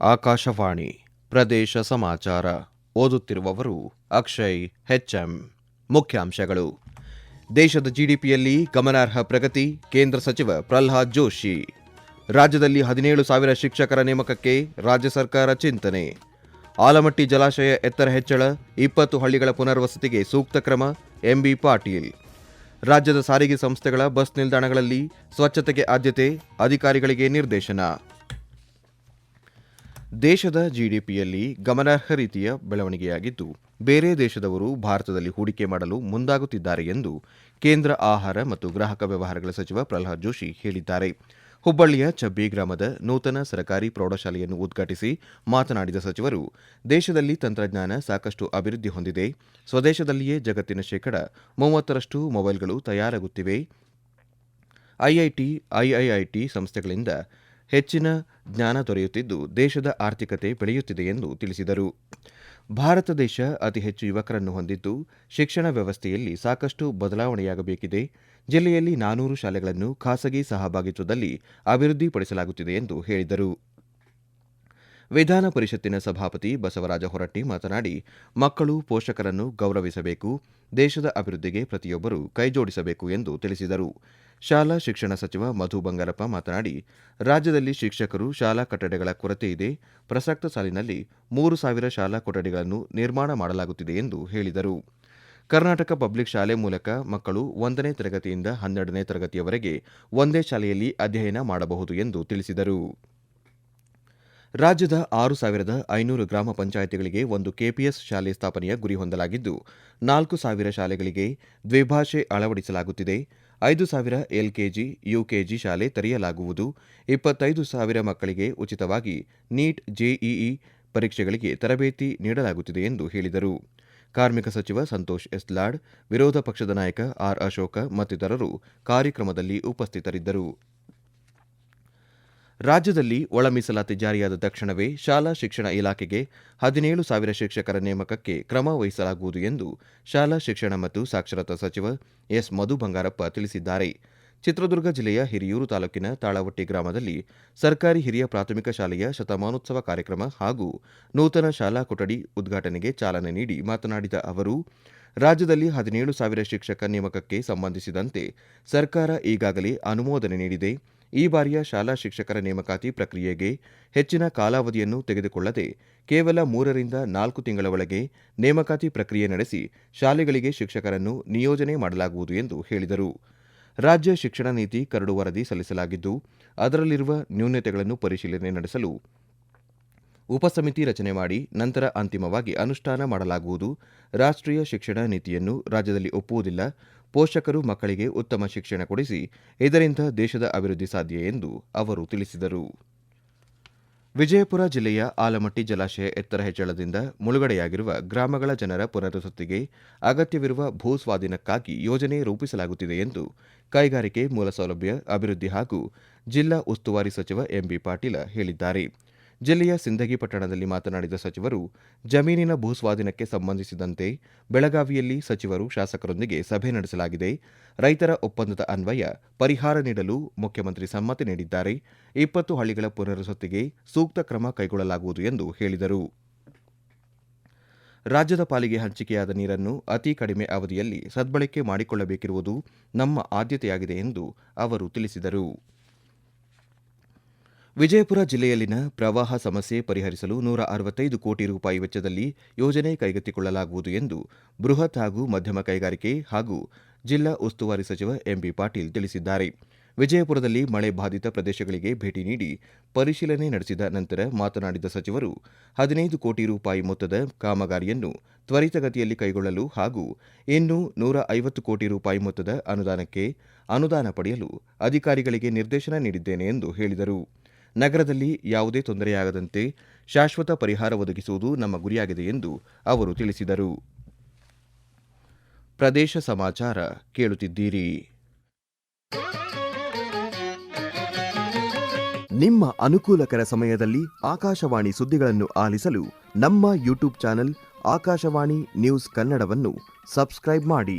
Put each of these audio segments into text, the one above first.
ಆಕಾಶವಾಣಿ, ಪ್ರದೇಶ ಸಮಾಚಾರ. ಓದುತ್ತಿರುವವರು ಅಕ್ಷಯ್ ಹೆಚ್ಎಂ ಮುಖ್ಯಾಂಶಗಳು. ದೇಶದ ಜಿಡಿಪಿಯಲ್ಲಿ ಗಮನಾರ್ಹ ಪ್ರಗತಿ, ಕೇಂದ್ರ ಸಚಿವ ಪ್ರಲ್ಹಾದ್ ಜೋಶಿ. ರಾಜ್ಯದಲ್ಲಿ ಹದಿನೇಳು ಸಾವಿರ ಶಿಕ್ಷಕರ ನೇಮಕಕ್ಕೆ ರಾಜ್ಯ ಸರ್ಕಾರ ಚಿಂತನೆ. ಆಲಮಟ್ಟಿ ಜಲಾಶಯ ಎತ್ತರ ಹೆಚ್ಚಳ, ಇಪ್ಪತ್ತು ಹಳ್ಳಿಗಳ ಪುನರ್ವಸತಿಗೆ ಸೂಕ್ತ ಕ್ರಮ ಎಂಬಿ ಪಾಟೀಲ್. ರಾಜ್ಯದ ಸಾರಿಗೆ ಸಂಸ್ಥೆಗಳ ಬಸ್ ನಿಲ್ದಾಣಗಳಲ್ಲಿ ಸ್ವಚ್ಛತೆಗೆ ಆದ್ಯತೆ, ಅಧಿಕಾರಿಗಳಿಗೆ ನಿರ್ದೇಶನ. ದೇಶದ ಜಿಡಿಪಿಯಲ್ಲಿ ಗಮನಾರ್ಹ ರೀತಿಯ ಬೆಳವಣಿಗೆಯಾಗಿದ್ದು, ಬೇರೆ ದೇಶದವರು ಭಾರತದಲ್ಲಿ ಹೂಡಿಕೆ ಮಾಡಲು ಮುಂದಾಗುತ್ತಿದ್ದಾರೆ ಎಂದು ಕೇಂದ್ರ ಆಹಾರ ಮತ್ತು ಗ್ರಾಹಕ ವ್ಯವಹಾರಗಳ ಸಚಿವ ಪ್ರಹ್ಲಾದ್ ಜೋಶಿ ಹೇಳಿದ್ದಾರೆ. ಹುಬ್ಬಳ್ಳಿಯ ಚಬ್ಬಿ ಗ್ರಾಮದ ನೂತನ ಸರ್ಕಾರಿ ಪ್ರೌಢಶಾಲೆಯನ್ನು ಉದ್ಘಾಟಿಸಿ ಮಾತನಾಡಿದ ಸಚಿವರು, ದೇಶದಲ್ಲಿ ತಂತ್ರಜ್ಞಾನ ಸಾಕಷ್ಟು ಅಭಿವೃದ್ಧಿ ಹೊಂದಿದೆ. ಸ್ವದೇಶದಲ್ಲಿಯೇ ಜಗತ್ತಿನ ಶೇಕಡ ಮೂವತ್ತರಷ್ಟು ಮೊಬೈಲ್ಗಳು ತಯಾರಾಗುತ್ತಿವೆ. ಐಐಟಿ, ಐಐಐಟಿ ಸಂಸ್ಥೆಗಳಿಂದ ಹೆಚ್ಚಿನ ಜ್ಞಾನ ದೊರೆಯುತ್ತಿದ್ದು ದೇಶದ ಆರ್ಥಿಕತೆ ಬೆಳೆಯುತ್ತಿದೆ ಎಂದು ತಿಳಿಸಿದರು. ಭಾರತ ದೇಶ ಅತಿ ಹೆಚ್ಚು ಯುವಕರನ್ನು ಹೊಂದಿದ್ದು ಶಿಕ್ಷಣ ವ್ಯವಸ್ಥೆಯಲ್ಲಿ ಸಾಕಷ್ಟು ಬದಲಾವಣೆಯಾಗಬೇಕಿದೆ. ಜಿಲ್ಲೆಯಲ್ಲಿ ನಾನೂರು ಶಾಲೆಗಳನ್ನು ಖಾಸಗಿ ಸಹಭಾಗಿತ್ವದಲ್ಲಿ ಅಭಿವೃದ್ಧಿಪಡಿಸಲಾಗುತ್ತಿದೆ ಎಂದು ಹೇಳಿದರು. ವಿಧಾನ ಪರಿಷತ್ತಿನ ಸಭಾಪತಿ ಬಸವರಾಜ ಹೊರಟ್ಟಿ ಮಾತನಾಡಿ, ಮಕ್ಕಳು ಪೋಷಕರನ್ನು ಗೌರವಿಸಬೇಕು, ದೇಶದ ಅಭಿವೃದ್ಧಿಗೆ ಪ್ರತಿಯೊಬ್ಬರು ಕೈಜೋಡಿಸಬೇಕು ಎಂದು ತಿಳಿಸಿದರು. ಶಾಲಾ ಶಿಕ್ಷಣ ಸಚಿವ ಮಧು ಬಂಗಾರಪ್ಪ ಮಾತನಾಡಿ, ರಾಜ್ಯದಲ್ಲಿ ಶಿಕ್ಷಕರು ಶಾಲಾ ಕಟ್ಟಡಗಳ ಕೊರತೆ ಇದೆ. ಪ್ರಸಕ್ತ ಸಾಲಿನಲ್ಲಿ ಮೂರು ಸಾವಿರ ಶಾಲಾ ಕೊಠಡಿಗಳನ್ನು ನಿರ್ಮಾಣ ಮಾಡಲಾಗುತ್ತಿದೆ ಎಂದು ಹೇಳಿದರು. ಕರ್ನಾಟಕ ಪಬ್ಲಿಕ್ ಶಾಲೆ ಮೂಲಕ ಮಕ್ಕಳು ಒಂದನೇ ತರಗತಿಯಿಂದ ಹನ್ನೆರಡನೇ ತರಗತಿಯವರೆಗೆ ಒಂದೇ ಶಾಲೆಯಲ್ಲಿ ಅಧ್ಯಯನ ಮಾಡಬಹುದು ಎಂದು ತಿಳಿಸಿದರು. ರಾಜ್ಯದ ಆರು ಸಾವಿರದ ಐನೂರು ಗ್ರಾಮ ಪಂಚಾಯಿತಿಗಳಿಗೆ ಒಂದು ಕೆಪಿಎಸ್ ಶಾಲೆ ಸ್ಥಾಪನೆಯ ಗುರಿ ಹೊಂದಲಾಗಿದ್ದು, ನಾಲ್ಕು ಸಾವಿರ ಶಾಲೆಗಳಿಗೆ ದ್ವಿಭಾಷೆ ಅಳವಡಿಸಲಾಗುತ್ತಿದೆ. ಐದು ಸಾವಿರ ಎಲ್ಕೆಜಿ, ಯುಕೆಜಿ ಶಾಲೆ ತೆರೆಯಲಾಗುವುದು. ಇಪ್ಪತ್ತೈದು ಸಾವಿರ ಮಕ್ಕಳಿಗೆ ಉಚಿತವಾಗಿ ನೀಟ್ ಜೆಇಇ ಪರೀಕ್ಷೆಗಳಿಗೆ ತರಬೇತಿ ನೀಡಲಾಗುತ್ತಿದೆ ಎಂದು ಹೇಳಿದರು. ಕಾರ್ಮಿಕ ಸಚಿವ ಸಂತೋಷ್ ಎಸ್ಲಾಡ್, ವಿರೋಧ ಪಕ್ಷದ ನಾಯಕ ಆರ್ ಅಶೋಕ ಮತ್ತಿತರರು ಕಾರ್ಯಕ್ರಮದಲ್ಲಿ ಉಪಸ್ಥಿತರಿದ್ದರು. ರಾಜ್ಯದಲ್ಲಿ ಒಳ ಮೀಸಲಾತಿ ಜಾರಿಯಾದ ತಕ್ಷಣವೇ ಶಾಲಾ ಶಿಕ್ಷಣ ಇಲಾಖೆಗೆ ಹದಿನೇಳು ಸಾವಿರ ಶಿಕ್ಷಕರ ನೇಮಕಕ್ಕೆ ಕ್ರಮ ವಹಿಸಲಾಗುವುದು ಎಂದು ಶಾಲಾ ಶಿಕ್ಷಣ ಮತ್ತು ಸಾಕ್ಷರತಾ ಸಚಿವ ಎಸ್ ಮಧು ಬಂಗಾರಪ್ಪ ತಿಳಿಸಿದ್ದಾರೆ. ಚಿತ್ರದುರ್ಗ ಜಿಲ್ಲೆಯ ಹಿರಿಯೂರು ತಾಲೂಕಿನ ತಾಳವಟ್ಟಿ ಗ್ರಾಮದಲ್ಲಿ ಸರ್ಕಾರಿ ಹಿರಿಯ ಪ್ರಾಥಮಿಕ ಶಾಲೆಯ ಶತಮಾನೋತ್ಸವ ಕಾರ್ಯಕ್ರಮ ಹಾಗೂ ನೂತನ ಶಾಲಾ ಕೊಠಡಿ ಉದ್ಘಾಟನೆಗೆ ಚಾಲನೆ ನೀಡಿ ಮಾತನಾಡಿದ ಅವರು, ರಾಜ್ಯದಲ್ಲಿ ಹದಿನೇಳು ಸಾವಿರ ಶಿಕ್ಷಕ ನೇಮಕಕ್ಕೆ ಸಂಬಂಧಿಸಿದಂತೆ ಸರ್ಕಾರ ಈಗಾಗಲೇ ಅನುಮೋದನೆ ನೀಡಿದೆ. ಈ ಬಾರಿಯ ಶಾಲಾ ಶಿಕ್ಷಕರ ನೇಮಕಾತಿ ಪ್ರಕ್ರಿಯೆಗೆ ಹೆಚ್ಚಿನ ಕಾಲಾವಧಿಯನ್ನು ತೆಗೆದುಕೊಳ್ಳದೆ ಕೇವಲ ಮೂರರಿಂದ ನಾಲ್ಕು ತಿಂಗಳ ಒಳಗೆ ನೇಮಕಾತಿ ಪ್ರಕ್ರಿಯೆ ನಡೆಸಿ ಶಾಲೆಗಳಿಗೆ ಶಿಕ್ಷಕರನ್ನು ನಿಯೋಜನೆ ಮಾಡಲಾಗುವುದು ಎಂದು ಹೇಳಿದರು. ರಾಜ್ಯ ಶಿಕ್ಷಣ ನೀತಿ ಕರಡು ವರದಿ ಸಲ್ಲಿಸಲಾಗಿದ್ದು, ಅದರಲ್ಲಿರುವ ನ್ಯೂನತೆಗಳನ್ನು ಪರಿಶೀಲನೆ ನಡೆಸಲು ಉಪಸಮಿತಿ ರಚನೆ ಮಾಡಿ ನಂತರ ಅಂತಿಮವಾಗಿ ಅನುಷ್ಠಾನ ಮಾಡಲಾಗುವುದು. ರಾಷ್ಟ್ರೀಯ ಶಿಕ್ಷಣ ನೀತಿಯನ್ನು ರಾಜ್ಯದಲ್ಲಿ ಒಪ್ಪುವುದಿಲ್ಲ. ಪೋಷಕರು ಮಕ್ಕಳಿಗೆ ಉತ್ತಮ ಶಿಕ್ಷಣ ಕೊಡಿಸಿ ಇದರಿಂದ ದೇಶದ ಅಭಿವೃದ್ಧಿ ಸಾಧ್ಯ ಎಂದು ಅವರು ತಿಳಿಸಿದರು. ವಿಜಯಪುರ ಜಿಲ್ಲೆಯ ಆಲಮಟ್ಟಿ ಜಲಾಶಯ ಎತ್ತರ ಹೆಚ್ಚಳದಿಂದ ಮುಳುಗಡೆಯಾಗಿರುವ ಗ್ರಾಮಗಳ ಜನರ ಪುನರ್ವಸತಿಗೆ ಅಗತ್ಯವಿರುವ ಭೂ ಸ್ವಾಧೀನಕ್ಕಾಗಿ ಯೋಜನೆ ರೂಪಿಸಲಾಗುತ್ತಿದೆ ಎಂದು ಕೈಗಾರಿಕೆ ಮೂಲಸೌಲಭ್ಯ, ಅಭಿವೃದ್ಧಿ ಹಾಗೂ ಜಿಲ್ಲಾ ಉಸ್ತುವಾರಿ ಸಚಿವ ಎಂಬಿ ಪಾಟೀಲ ಹೇಳಿದ್ದಾರೆ. ಜಿಲ್ಲೆಯ ಸಿಂದಗಿ ಪಟ್ಟಣದಲ್ಲಿ ಮಾತನಾಡಿದ ಸಚಿವರು, ಜಮೀನಿನ ಭೂಸ್ವಾಧೀನಕ್ಕೆ ಸಂಬಂಧಿಸಿದಂತೆ ಬೆಳಗಾವಿಯಲ್ಲಿ ಸಚಿವರು ಶಾಸಕರೊಂದಿಗೆ ಸಭೆ ನಡೆಸಲಾಗಿದೆ. ರೈತರ ಒಪ್ಪಂದದ ಅನ್ವಯ, ಪರಿಹಾರ ನೀಡಲು ಮುಖ್ಯಮಂತ್ರಿ ಸಮ್ಮತಿ ನೀಡಿದ್ದಾರೆ. ಇಪ್ಪತ್ತು ಹಳ್ಳಿಗಳ ಪುನರ್ವಸತಿಗೆ ಸೂಕ್ತ ಕ್ರಮ ಕೈಗೊಳ್ಳಲಾಗುವುದು ಎಂದು ಹೇಳಿದರು. ರಾಜ್ಯದ ಪಾಲಿಗೆ ಹಂಚಿಕೆಯಾದ ನೀರನ್ನು ಅತಿ ಕಡಿಮೆ ಅವಧಿಯಲ್ಲಿ ಸದ್ಬಳಕೆ ಮಾಡಿಕೊಳ್ಳಬೇಕಿರುವುದು ನಮ್ಮ ಆದ್ಯತೆಯಾಗಿದೆ ಎಂದು ಅವರು ತಿಳಿಸಿದರು. ವಿಜಯಪುರ ಜಿಲ್ಲೆಯಲ್ಲಿನ ಪ್ರವಾಹ ಸಮಸ್ಯೆ ಪರಿಹರಿಸಲು ನೂರ ಅರವತ್ತೈದು ಕೋಟಿ ರೂಪಾಯಿ ವೆಚ್ಚದಲ್ಲಿ ಯೋಜನೆ ಕೈಗೆತ್ತಿಕೊಳ್ಳಲಾಗುವುದು ಎಂದು ಬೃಹತ್ ಹಾಗೂ ಮಧ್ಯಮ ಕೈಗಾರಿಕೆ ಹಾಗೂ ಜಿಲ್ಲಾ ಉಸ್ತುವಾರಿ ಸಚಿವ ಎಂಬಿ ಪಾಟೀಲ್ ತಿಳಿಸಿದ್ದಾರೆ. ವಿಜಯಪುರದಲ್ಲಿ ಮಳೆ ಬಾಧಿತ ಪ್ರದೇಶಗಳಿಗೆ ಭೇಟಿ ನೀಡಿ ಪರಿಶೀಲನೆ ನಡೆಸಿದ ನಂತರ ಮಾತನಾಡಿದ ಸಚಿವರು, ಹದಿನೈದು ಕೋಟಿ ರೂಪಾಯಿ ಮೊತ್ತದ ಕಾಮಗಾರಿಯನ್ನು ತ್ವರಿತಗತಿಯಲ್ಲಿ ಕೈಗೊಳ್ಳಲು ಹಾಗೂ ಇನ್ನು ನೂರ ಐವತ್ತು ಕೋಟಿ ರೂಪಾಯಿ ಮೊತ್ತದ ಅನುದಾನಕ್ಕೆ ಅನುದಾನ ಪಡೆಯಲು ಅಧಿಕಾರಿಗಳಿಗೆ ನಿರ್ದೇಶನ ನೀಡಿದ್ದೇನೆ ಎಂದು ಹೇಳಿದರು. ನಗರದಲ್ಲಿ ಯಾವುದೇ ತೊಂದರೆಯಾಗದಂತೆ ಶಾಶ್ವತ ಪರಿಹಾರ ಒದಗಿಸುವುದು ನಮ್ಮ ಗುರಿಯಾಗಿದೆ ಎಂದು ಅವರು ತಿಳಿಸಿದರು. ಪ್ರದೇಶ ಸಮಾಚಾರ ಕೇಳುತ್ತಿದ್ದೀರಿ. ನಿಮ್ಮ ಅನುಕೂಲಕರ ಸಮಯದಲ್ಲಿ ಆಕಾಶವಾಣಿ ಸುದ್ದಿಗಳನ್ನು ಆಲಿಸಲು ನಮ್ಮ ಯೂಟ್ಯೂಬ್ ಚಾನೆಲ್ ಆಕಾಶವಾಣಿ ನ್ಯೂಸ್ ಕನ್ನಡವನ್ನು ಸಬ್ಸ್ಕ್ರೈಬ್ ಮಾಡಿ.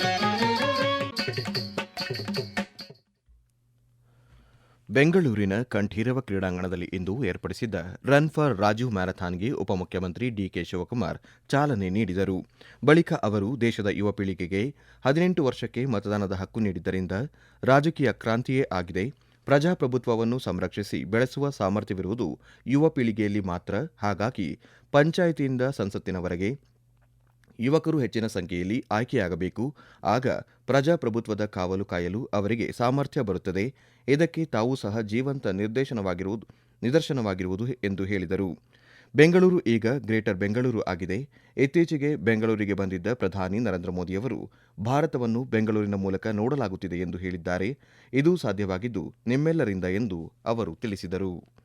ಬೆಂಗಳೂರಿನ ಕಂಠೀರವ ಕ್ರೀಡಾಂಗಣದಲ್ಲಿ ಇಂದು ಏರ್ಪಡಿಸಿದ್ದ ರನ್ ಫಾರ್ ರಾಜೀವ್ ಮ್ಯಾರಥಾನ್ಗೆ ಉಪಮುಖ್ಯಮಂತ್ರಿ ಡಿಕೆ ಶಿವಕುಮಾರ್ ಚಾಲನೆ ನೀಡಿದರು. ಬಳಿಕ ಅವರು ದೇಶದ ಯುವ ಪೀಳಿಗೆಗೆ ಹದಿನೆಂಟು ವರ್ಷಕ್ಕೆ ಮತದಾನದ ಹಕ್ಕು ನೀಡಿದ್ದರಿಂದ ರಾಜಕೀಯ ಕ್ರಾಂತಿಯೇ ಆಗಿದೆ. ಪ್ರಜಾಪ್ರಭುತ್ವವನ್ನು ಸಂರಕ್ಷಿಸಿ ಬೆಳೆಸುವ ಸಾಮರ್ಥ್ಯವಿರುವುದು ಯುವ ಪೀಳಿಗೆಯಲ್ಲಿ ಮಾತ್ರ. ಹಾಗಾಗಿ ಪಂಚಾಯಿತಿಯಿಂದ ಸಂಸತ್ತಿನವರೆಗೆ ಯುವಕರು ಹೆಚ್ಚಿನ ಸಂಖ್ಯೆಯಲ್ಲಿ ಆಯ್ಕೆಯಾಗಬೇಕು. ಆಗ ಪ್ರಜಾಪ್ರಭುತ್ವದ ಕಾವಲು ಕಾಯಲು ಅವರಿಗೆ ಸಾಮರ್ಥ್ಯ ಬರುತ್ತದೆ. ಇದಕ್ಕೆ ತಾವು ಸಹ ಜೀವಂತ ನಿರ್ದೇಶನವಾಗಿರುವುದು, ನಿದರ್ಶನವಾಗಿರುವುದು ಎಂದು ಹೇಳಿದರು. ಬೆಂಗಳೂರು ಈಗ ಗ್ರೇಟರ್ ಬೆಂಗಳೂರು ಆಗಿದೆ. ಇತ್ತೀಚೆಗೆ ಬೆಂಗಳೂರಿಗೆ ಬಂದಿದ್ದ ಪ್ರಧಾನಿ ನರೇಂದ್ರ ಮೋದಿಯವರು ಭಾರತವನ್ನು ಬೆಂಗಳೂರಿನ ಮೂಲಕ ನೋಡಲಾಗುತ್ತಿದೆ ಎಂದು ಹೇಳಿದ್ದಾರೆ. ಇದು ಸಾಧ್ಯವಾಗಿದ್ದು ನಿಮ್ಮೆಲ್ಲರಿಂದ ಎಂದು ಅವರು ತಿಳಿಸಿದರು.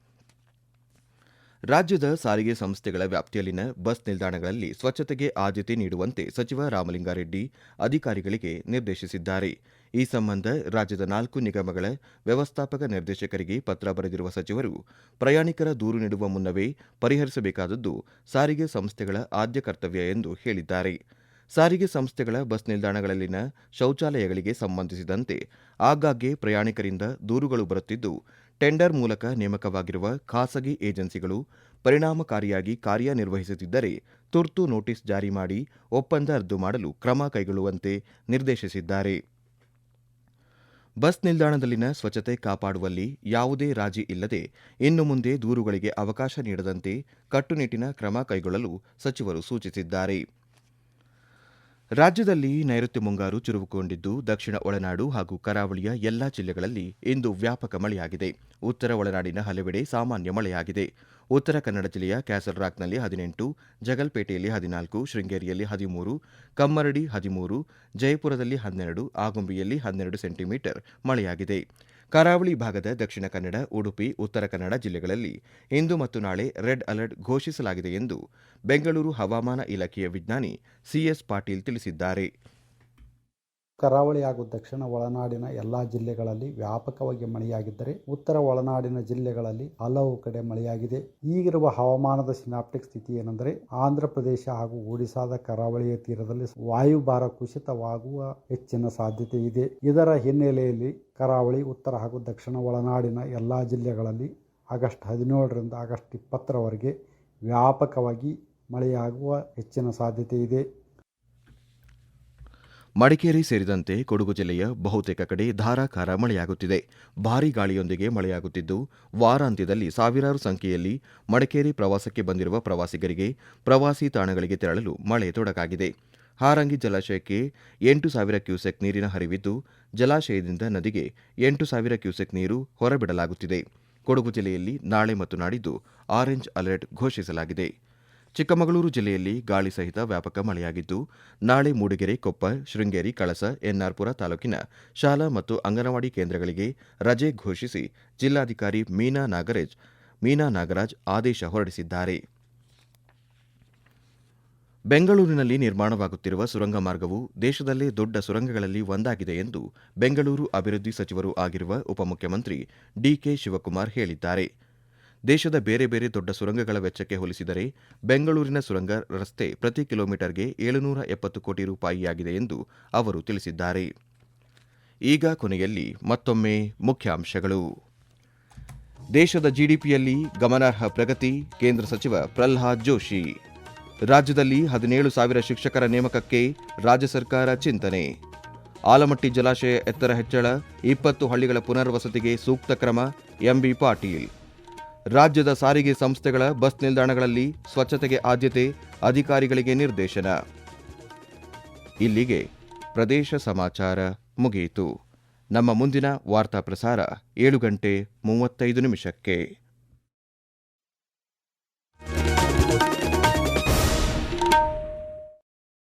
ರಾಜ್ಯದ ಸಾರಿಗೆ ಸಂಸ್ಥೆಗಳ ವ್ಯಾಪ್ತಿಯಲ್ಲಿನ ಬಸ್ ನಿಲ್ದಾಣಗಳಲ್ಲಿ ಸ್ವಚ್ಛತೆಗೆ ಆದ್ಯತೆ ನೀಡುವಂತೆ ಸಚಿವ ರಾಮಲಿಂಗಾರೆಡ್ಡಿ ಅಧಿಕಾರಿಗಳಿಗೆ ನಿರ್ದೇಶಿಸಿದ್ದಾರೆ. ಈ ಸಂಬಂಧ ರಾಜ್ಯದ ನಾಲ್ಕು ನಿಗಮಗಳ ವ್ಯವಸ್ಥಾಪಕ ನಿರ್ದೇಶಕರಿಗೆ ಪತ್ರ ಬರೆದಿರುವ ಸಚಿವರು, ಪ್ರಯಾಣಿಕರ ದೂರು ನೀಡುವ ಮುನ್ನವೇ ಪರಿಹರಿಸಬೇಕಾದದ್ದು ಸಾರಿಗೆ ಸಂಸ್ಥೆಗಳ ಆದ್ಯ ಕರ್ತವ್ಯ ಎಂದು ಹೇಳಿದ್ದಾರೆ. ಸಾರಿಗೆ ಸಂಸ್ಥೆಗಳ ಬಸ್ ನಿಲ್ದಾಣಗಳಲ್ಲಿನ ಶೌಚಾಲಯಗಳಿಗೆ ಸಂಬಂಧಿಸಿದಂತೆ ಆಗಾಗ್ಗೆ ಪ್ರಯಾಣಿಕರಿಂದ ದೂರುಗಳು ಬರುತ್ತಿದ್ದು ಟೆಂಡರ್ ಮೂಲಕ ನೇಮಕವಾಗಿರುವ ಖಾಸಗಿ ಏಜೆನ್ಸಿಗಳು ಪರಿಣಾಮಕಾರಿಯಾಗಿ ಕಾರ್ಯನಿರ್ವಹಿಸುತ್ತಿದ್ದರೆ ತುರ್ತು ನೋಟಿಸ್ ಜಾರಿ ಮಾಡಿ ಒಪ್ಪಂದ ರದ್ದು ಮಾಡಲು ಕ್ರಮ ಕೈಗೊಳ್ಳುವಂತೆ ನಿರ್ದೇಶಿಸಿದ್ದಾರೆ. ಬಸ್ ನಿಲ್ದಾಣದಲ್ಲಿನ ಸ್ವಚ್ಛತೆ ಕಾಪಾಡುವಲ್ಲಿ ಯಾವುದೇ ರಾಜಿ ಇಲ್ಲದೆ ಇನ್ನು ಮುಂದೆ ದೂರುಗಳಿಗೆ ಅವಕಾಶ ನೀಡದಂತೆ ಕಟ್ಟುನಿಟ್ಟಿನ ಕ್ರಮ ಕೈಗೊಳ್ಳಲು ಸಚಿವರು ಸೂಚಿಸಿದ್ದಾರೆ. ರಾಜ್ಯದಲ್ಲಿ ನೈಋತ್ಯ ಮುಂಗಾರು ಚುರುಕುಗೊಂಡಿದ್ದು, ದಕ್ಷಿಣ ಒಳನಾಡು ಹಾಗೂ ಕರಾವಳಿಯ ಎಲ್ಲಾ ಜಿಲ್ಲೆಗಳಲ್ಲಿ ಇಂದು ವ್ಯಾಪಕ ಮಳೆಯಾಗಿದೆ. ಉತ್ತರ ಒಳನಾಡಿನ ಹಲವೆಡೆ ಸಾಮಾನ್ಯ ಮಳೆಯಾಗಿದೆ. ಉತ್ತರ ಕನ್ನಡ ಜಿಲ್ಲೆಯ ಕ್ಯಾಸಲ್ರಾಕ್ನಲ್ಲಿ ಹದಿನೆಂಟು, ಜಗಲ್ಪೇಟೆಯಲ್ಲಿ ಹದಿನಾಲ್ಕು, ಶೃಂಗೇರಿಯಲ್ಲಿ ಹದಿಮೂರು, ಕಮ್ಮರಡಿ ಹದಿಮೂರು, ಜಯಪುರದಲ್ಲಿ ಹನ್ನೆರಡು, ಆಗುಂಬಿಯಲ್ಲಿ ಹನ್ನೆರಡು ಸೆಂಟಿಮೀಟರ್ ಮಳೆಯಾಗಿದೆ. ಕರಾವಳಿ ಭಾಗದ ದಕ್ಷಿಣ ಕನ್ನಡ, ಉಡುಪಿ, ಉತ್ತರ ಕನ್ನಡ ಜಿಲ್ಲೆಗಳಲ್ಲಿ ಇಂದು ಮತ್ತು ನಾಳೆ ರೆಡ್ ಅಲರ್ಟ್ ಘೋಷಿಸಲಾಗಿದೆ ಎಂದು ಬೆಂಗಳೂರು ಹವಾಮಾನ ಇಲಾಖೆಯ ವಿಜ್ಞಾನಿ ಸಿಎಸ್ ಪಾಟೀಲ್ ತಿಳಿಸಿದ್ದಾರೆ. ಕರಾವಳಿ ಹಾಗೂ ದಕ್ಷಿಣ ಒಳನಾಡಿನ ಎಲ್ಲ ಜಿಲ್ಲೆಗಳಲ್ಲಿ ವ್ಯಾಪಕವಾಗಿ ಮಳೆಯಾಗಿದ್ದರೆ ಉತ್ತರ ಒಳನಾಡಿನ ಜಿಲ್ಲೆಗಳಲ್ಲಿ ಹಲವು ಕಡೆ ಮಳೆಯಾಗಿದೆ. ಈಗಿರುವ ಹವಾಮಾನದ ಸಿನಾಪ್ಟಿಕ್ ಸ್ಥಿತಿ ಏನೆಂದರೆ ಆಂಧ್ರ ಪ್ರದೇಶ ಹಾಗೂ ಒಡಿಶಾದ ಕರಾವಳಿಯ ತೀರದಲ್ಲಿ ವಾಯುಭಾರ ಕುಸಿತವಾಗುವ ಹೆಚ್ಚಿನ ಸಾಧ್ಯತೆ ಇದೆ. ಇದರ ಹಿನ್ನೆಲೆಯಲ್ಲಿ ಕರಾವಳಿ, ಉತ್ತರ ಹಾಗೂ ದಕ್ಷಿಣ ಒಳನಾಡಿನ ಎಲ್ಲ ಜಿಲ್ಲೆಗಳಲ್ಲಿ ಆಗಸ್ಟ್ ಹದಿನೇಳರಿಂದ ಆಗಸ್ಟ್ ಇಪ್ಪತ್ತರವರೆಗೆ ವ್ಯಾಪಕವಾಗಿ ಮಳೆಯಾಗುವ ಹೆಚ್ಚಿನ ಸಾಧ್ಯತೆ ಇದೆ. ಮಡಿಕೇರಿ ಸೇರಿದಂತೆ ಕೊಡಗು ಜಿಲ್ಲೆಯ ಬಹುತೇಕ ಕಡೆ ಧಾರಾಕಾರ ಮಳೆಯಾಗುತ್ತಿದೆ. ಭಾರೀ ಗಾಳಿಯೊಂದಿಗೆ ಮಳೆಯಾಗುತ್ತಿದ್ದು, ವಾರಾಂತ್ಯದಲ್ಲಿ ಸಾವಿರಾರು ಸಂಖ್ಯೆಯಲ್ಲಿ ಮಡಿಕೇರಿ ಪ್ರವಾಸಕ್ಕೆ ಬಂದಿರುವ ಪ್ರವಾಸಿಗರಿಗೆ ಪ್ರವಾಸಿ ತಾಣಗಳಿಗೆ ತೆರಳಲು ಮಳೆ ತೊಡಕಾಗಿದೆ. ಹಾರಂಗಿ ಜಲಾಶಯಕ್ಕೆ ಎಂಟು ಸಾವಿರ ಕ್ಯೂಸೆಕ್ ನೀರಿನ ಹರಿವಿದ್ದು, ಜಲಾಶಯದಿಂದ ನದಿಗೆ ಎಂಟು ಸಾವಿರ ಕ್ಯೂಸೆಕ್ ನೀರು ಹೊರಬಿಡಲಾಗುತ್ತಿದೆ. ಕೊಡಗು ಜಿಲ್ಲೆಯಲ್ಲಿ ನಾಳೆ ಮತ್ತು ನಾಡಿದ್ದು ಆರೆಂಜ್ ಅಲರ್ಟ್ ಘೋಷಿಸಲಾಗಿದೆ. ಚಿಕ್ಕಮಗಳೂರು ಜಿಲ್ಲೆಯಲ್ಲಿ ಗಾಳಿ ಸಹಿತ ವ್ಯಾಪಕ ಮಳೆಯಾಗಿದ್ದು, ನಾಳೆ ಮೂಡಿಗೆರೆ, ಕೊಪ್ಪ, ಶೃಂಗೇರಿ, ಕಳಸ, ಎನ್ಆರ್ಪುರ ತಾಲೂಕಿನ ಶಾಲಾ ಮತ್ತು ಅಂಗನವಾಡಿ ಕೇಂದ್ರಗಳಿಗೆ ರಜೆ ಘೋಷಿಸಿ ಜಿಲ್ಲಾಧಿಕಾರಿ ಮೀನಾ ನಾಗರಾಜ್ ಮೀನಾ ನಾಗರಾಜ್ ಆದೇಶ ಹೊರಡಿಸಿದ್ದಾರೆ. ಬೆಂಗಳೂರಿನಲ್ಲಿ ನಿರ್ಮಾಣವಾಗುತ್ತಿರುವ ಸುರಂಗ ಮಾರ್ಗವು ದೇಶದಲ್ಲೇ ದೊಡ್ಡ ಸುರಂಗಗಳಲ್ಲಿ ಒಂದಾಗಿದೆ ಎಂದು ಬೆಂಗಳೂರು ಅಭಿವೃದ್ಧಿ ಸಚಿವರೂ ಆಗಿರುವ ಉಪಮುಖ್ಯಮಂತ್ರಿ ಡಿಕೆ ಶಿವಕುಮಾರ್ ಹೇಳಿದ್ದಾರೆ. ದೇಶದ ಬೇರೆ ಬೇರೆ ದೊಡ್ಡ ಸುರಂಗಗಳ ವೆಚ್ಚಕ್ಕೆ ಹೋಲಿಸಿದರೆ ಬೆಂಗಳೂರಿನ ಸುರಂಗ ರಸ್ತೆ ಪ್ರತಿ ಕಿಲೋಮೀಟರ್ಗೆ ಏಳುನೂರ ಎಪ್ಪತ್ತು ಕೋಟಿ ರೂಪಾಯಿಯಾಗಿದೆ ಎಂದು ಅವರು ತಿಳಿಸಿದ್ದಾರೆ. ಈಗ ಕೊನೆಯಲ್ಲಿ ಮತ್ತೊಮ್ಮೆ ಮುಖ್ಯಾಂಶಗಳು. ದೇಶದ ಜಿಡಿಪಿಯಲ್ಲಿ ಗಮನಾರ್ಹ ಪ್ರಗತಿ, ಕೇಂದ್ರ ಸಚಿವ ಪ್ರಲ್ಹಾದ್ ಜೋಶಿ. ರಾಜ್ಯದಲ್ಲಿ ಹದಿನೇಳು ಸಾವಿರ ಶಿಕ್ಷಕರ ನೇಮಕಕ್ಕೆ ರಾಜ್ಯ ಸರ್ಕಾರ ಚಿಂತನೆ. ಆಲಮಟ್ಟಿ ಜಲಾಶಯ ಎತ್ತರ ಹೆಚ್ಚಳ, ಇಪ್ಪತ್ತು ಹಳ್ಳಿಗಳ ಪುನರ್ವಸತಿಗೆ ಸೂಕ್ತ ಕ್ರಮ, ಎಂಬಿ ಪಾಟೀಲ್. ರಾಜ್ಯದ ಸಾರಿಗೆ ಸಂಸ್ಥೆಗಳ ಬಸ್ ನಿಲ್ದಾಣಗಳಲ್ಲಿ ಸ್ವಚ್ಛತೆಗೆ ಆದ್ಯತೆ ಅಧಿಕಾರಿಗಳಿಗೆ ನಿರ್ದೇಶನ. ಇಲ್ಲಿಗೆ ಪ್ರದೇಶ ಸಮಾಚಾರ ಮುಗಿಯಿತು. ನಮ್ಮ ಮುಂದಿನ ವಾರ್ತಾ ಪ್ರಸಾರ ಏಳು ಗಂಟೆ ಮೂವತ್ತೈದು ನಿಮಿಷಕ್ಕೆ.